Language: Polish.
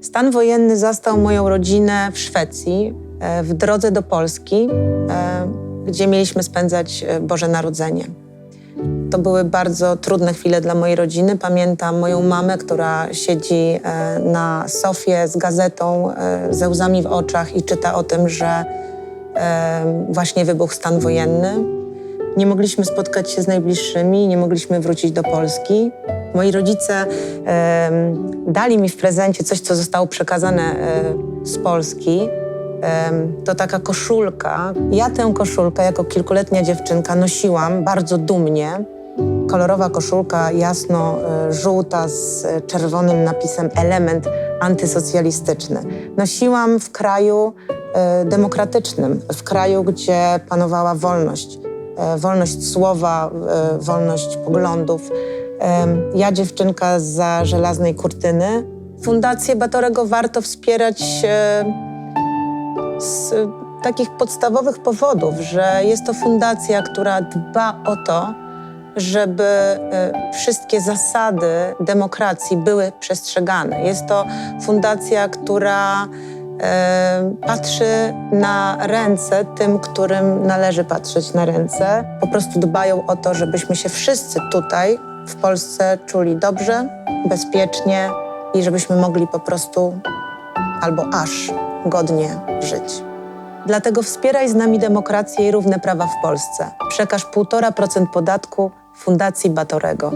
Stan wojenny zastał moją rodzinę w Szwecji, e, w drodze do Polski, e, gdzie mieliśmy spędzać e, Boże Narodzenie. To były bardzo trudne chwile dla mojej rodziny. Pamiętam moją mamę, która siedzi na sofie z gazetą, ze łzami w oczach i czyta o tym, że właśnie wybuchł stan wojenny. Nie mogliśmy spotkać się z najbliższymi, nie mogliśmy wrócić do Polski. Moi rodzice dali mi w prezencie coś, co zostało przekazane e, z Polski. To taka koszulka. Ja tę koszulkę jako kilkuletnia dziewczynka nosiłam bardzo dumnie. Kolorowa koszulka jasno-żółta z e, czerwonym napisem element antysocjalistyczny. Nosiłam w kraju e, demokratycznym, w kraju, gdzie panowała wolność. Wolność słowa, wolność poglądów. Ja, dziewczynka za żelaznej kurtyny. Fundację Batorego warto wspierać e, z takich podstawowych powodów, że jest to fundacja, która dba o to, żeby e, wszystkie zasady demokracji były przestrzegane. Jest to fundacja, która e, patrzy na ręce tym, którym należy patrzeć na ręce. Po prostu dbają o to, żebyśmy się wszyscy tutaj w Polsce czuli dobrze, bezpiecznie i żebyśmy mogli po prostu albo aż godnie żyć. Dlatego wspieraj z nami demokrację i równe prawa w Polsce. Przekaż 1,5% podatku Fundacji Batorego.